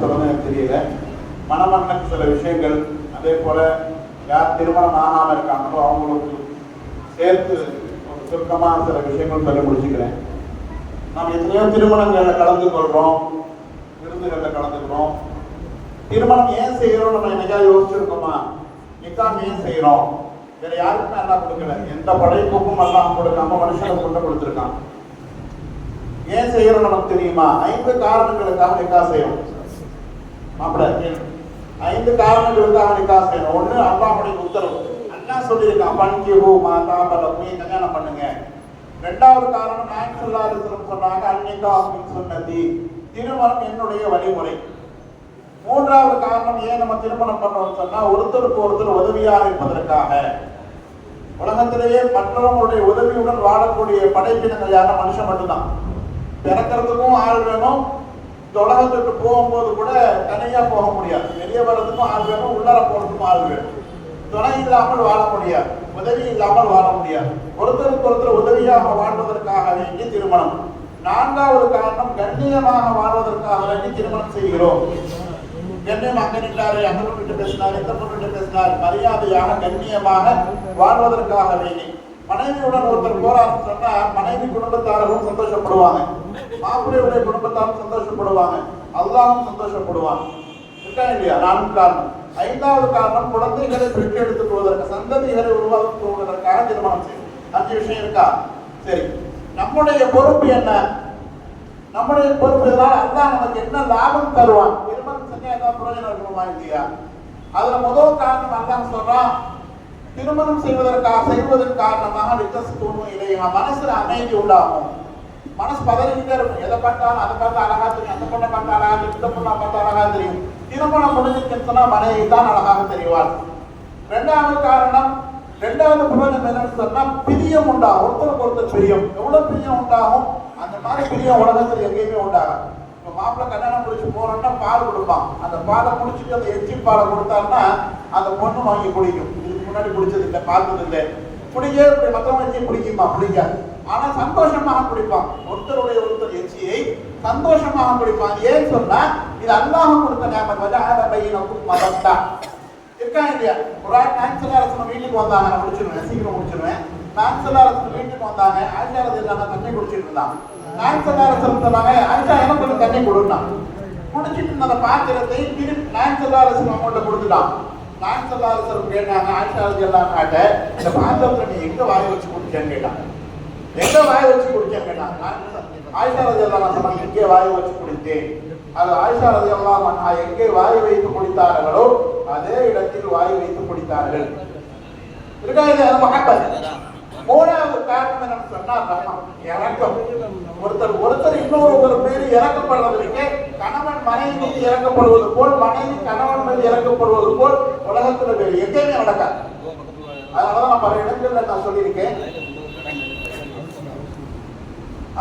எனக்கு தெரியல. மணமண்ணுக்கு சில விஷயங்கள் அதே போல யார் திருமணம் ஆகாமல் இருக்காங்களோ அவங்களுக்கு சேர்த்து ஒரு சுருக்கமாக சில விஷயங்கள் சொல்லி முடிச்சுக்கிறேன். நாம் எத்தனையோ திருமணங்களில் கலந்து கொள்றோம் விருந்துகளில் கலந்துக்கிறோம் திருமணம் ஏன் செய்யறோம் நம்ம என்னைக்காவது யோசிச்சிருக்கோமா? நிக்காம் ஏன் செய்யறோம்? வேற யாருக்குமே என்ன கொடுக்கல. எந்த படைப்புக்கும் அல்லாஹ் கொடுக்காம மனுஷனுக்கு கொண்டு கொடுத்துருக்கான் ஏன் செய்யறோம் நமக்கு தெரியுமா? ஐந்து காரணங்களுக்காக நிக்கா செய்யறோம். மாப்பிள்ள. கேளு. ஐந்து காரணங்களுக்காக நிக்கா செய்யணும் ஒண்ணு அவனுக்கு உத்தரவு. அண்ணா சொல்லியிருக்கான் பஞ்சு ஹூ மாதா பல போய் கல்யாணம் பண்ணுங்க. ரெண்டாவது காரணம் நாயகம் ஸல்லல்லாஹு சொன்னாங்க அன்னிக்கா அப்படின்னு சொன்னது திருமணம் என்னுடைய வழிமுறை. மூன்றாவது காரணம் ஏன் நம்ம திருமணம் பண்ணோம்னு சொன்னா ஒருத்தருக்கு ஒருத்தர் உதவியாக இருப்பதற்காக. உலகத்திலேயே மற்றவங்களுடைய உதவியுடன் வாழக்கூடிய படைப்பினங்கள் யாரும் மனுஷன் மட்டும்தான். பிறக்கிறதுக்கும் ஆள் வேணும். இந்த உலகத்துக்கு போகும்போது கூட தனியாக போக முடியாது. வெளியே வர்றதுக்கும் ஆள் வேணும் உள்ளார போறதுக்கும் ஆள் வேணும். துணை இல்லாமல் வாழ முடியாது. உதவி இல்லாமல் வாழ முடியாது. ஒருத்தருக்கு ஒருத்தர் உதவியாக வாழ்வதற்காக வேண்டி திருமணம். நான்காவது காரணம் கண்ணியமாக வாழ்வதற்காக வேண்டி திருமணம் செய்கிறோம். கண்ணியம் அங்க நின்றாரு அங்க பொண்ணு பேசினார் இந்த பொண்ணு பேசினார். மரியாதையாக கண்ணியமாக வாழ்வதற்காக வேண்டி. மனைவியுடன் ஒருத்தர் போறாருன்னு சொன்னா மனைவி குடும்பத்தாரரும் சந்தோஷப்படுவாங்க. மாப்பிள்ளையுடைய குடும்பத்தாரும் சந்தோஷப்படுவாங்க. அல்லாவும் சந்தோஷப்படுவாங்க. இல்லையா நான்கு காரணம். ஐந்தாவது காரணம் குழந்தைகளை பெற்றெடுத்துக் கொள்வதற்கு சந்ததிகளை உருவாக்கிக் கொள்வதற்காக திருமணம் செய்யும் அஞ்சு விஷயம் இருக்கா? சரி. நம்முடைய பொறுப்பு என்ன? நம்முடைய பொறுப்பு இதனால அல்லாஹ் நமக்கு என்ன லாபம் தருவான்? திருமணம் செஞ்சா ஏதாவது பிரயோஜனம் இருக்குமா இல்லையா? அதுல முதல் காரணம் அதான் சொல்றான் திருமணம் செய்வதற்காக செய்வதன் காரணமாக லித்தஸ்தூணும் இல்லையா மனசுல அமைதி உண்டாகும். மனசு பதறிக்கிட்டே இருக்கும். எதை பார்த்தாலும் அதை பார்த்தா அழகா தெரியும். அந்த பொண்ணை பார்த்தா அழகா தெரியும். இந்த பொண்ணை பார்த்தா அழகா தெரியும். திருமணம் முடிஞ்சிருக்குன்னு சொன்னா மனைவி தான் அழகாக தெரிவார் ரெண்டாவது காரணம் ரெண்டாவது பிரயோஜனம் என்னன்னு சொன்னா பிரியம் உண்டாகும். ஒருத்தருக்கு ஒருத்தர் பிரியம். எவ்வளவு பிரியம் உண்டாகும்? அந்த மாதிரி பிரியம் உலகத்தில் எங்கேயுமே உண்டாகும் இப்போ மாப்பிள்ளை கல்யாணம் முடிச்சு போறோம்னா பால் கொடுப்பான். அந்த பாலை குடிச்சிட்டு அந்த எச்சி பாலை கொடுத்தாருன்னா அந்த பொண்ணு வாங்கி குடிக்கும். இதுக்கு முன்னாடி குடிச்சது இல்லை பார்த்தது இல்லை குடிக்க இப்படி மற்றவங்க எச்சியை குடிக்குமா? குடிக்காது. ஆனா சந்தோஷமாக குடிப்பான். ஒருத்தருடைய ஒருத்தர் எச்சியை சந்தோஷமாக குடிப்பான். ஏன்னு சொன்னா இது அல்லாஹ் கொடுத்த ஞாபகம் வந்து ஆரம்பையினக்கும் மதத்தா இருக்கா இல்லையா? ஒரு ஆள் நான்சல் அரசன் வீட்டுக்கு வந்தாங்க. நான் முடிச்சிருவேன் சீக்கிரம் முடிச்சிருவேன் நான்சல் அரசன் வீட்டுக்கு வந்தாங்க. ஆயிஷா இல்லாம தண்ணி குடிச்சிட்டு இருந்தாங்க நான்சல் சொன்னாங்க ஆஞ்சா எனக்கு கொஞ்சம் தண்ணி கொடுன்னா. குடிச்சிட்டு இருந்த அந்த பாத்திரத்தை திருப்பி நான்சல் அரசன் அவங்கள்ட்ட கொடுத்துட்டான். நான்சல் அரசன் கேட்டாங்க ஆயிஷா எல்லாம் காட்ட இந்த பாத்திரத்தை நீ எங்க வாய் வச்சு குடிச்சேன்னு கேட்டாங்க. எங்க வாய் வச்சு குடிச்சேன்னு கேட்டாங்க. ஆயிஷா ரதி எல்லாம் சொன்னாங்க எங்கே வாய் வச்சு குடித்தேன்? அது ஆயிஷா ரதி எல்லாம் எங்கே வாய் வைத்து குடித்தார்களோ அதே இடத்தில் வாய் வைத்து குடித்தார்கள். இருக்கா இது அது மூணாவது காரணம் என்னன்னு சொன்னா ரஹம், இறக்கம் ஒருத்தர் ஒருத்தர் இன்னொரு ஒரு பேர் இறக்கப்படுறதுக்கு கணவன் மனைவி இறக்கப்படுவது போல் மனைவி கணவன் மீது இறக்கப்படுவது போல் உலகத்துல வேறு எங்கேயுமே நடக்காது. அதனாலதான் நான் பல இடங்கள்ல நான் சொல்லியிருக்கேன்.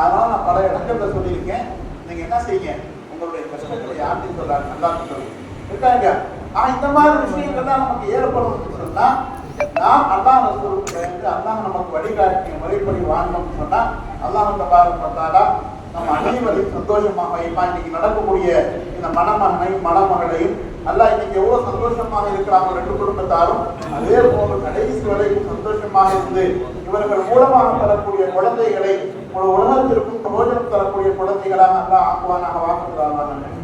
அதனால நான் பல இடங்கள்ல சொல்லியிருக்கேன். நீங்க என்ன செய்யுங்க? உங்களுடைய கஷ்டங்களை யார்ட்டையும் சொல்லாது நல்லா சொல்லுங்க. இருக்காங்க ஆனா இந்த மாதிரி விஷயங்கள் தான் நமக்கு ஏற்படும் சொன்னா நாம் அல்லாஹ் ரசூலுக்கு பயந்து அல்லாஹ் நமக்கு வழிகாட்டிய முறைப்படி வாங்கணும்னு சொன்னா அல்லாஹ் தபாரக் வத்தாலா நம்ம அனைவரையும் சந்தோஷமாக வைப்பா. இன்னைக்கு நடக்கக்கூடிய இந்த மணமகனை மணமகளையும் நல்லா இன்னைக்கு எவ்வளவு சந்தோஷமாக இருக்கிறாங்க ரெண்டு குடும்பத்தாரும் அதே போல கடைசி வரைக்கும் சந்தோஷமாக இருந்து இவர்கள் மூலமாக தரக்கூடிய குழந்தைகளை உலகத்திற்கும் பிரயோஜனம் தரக்கூடிய குழந்தைகளாக அல்லாஹ் ஆக்குவானாக வாக்குறாங்க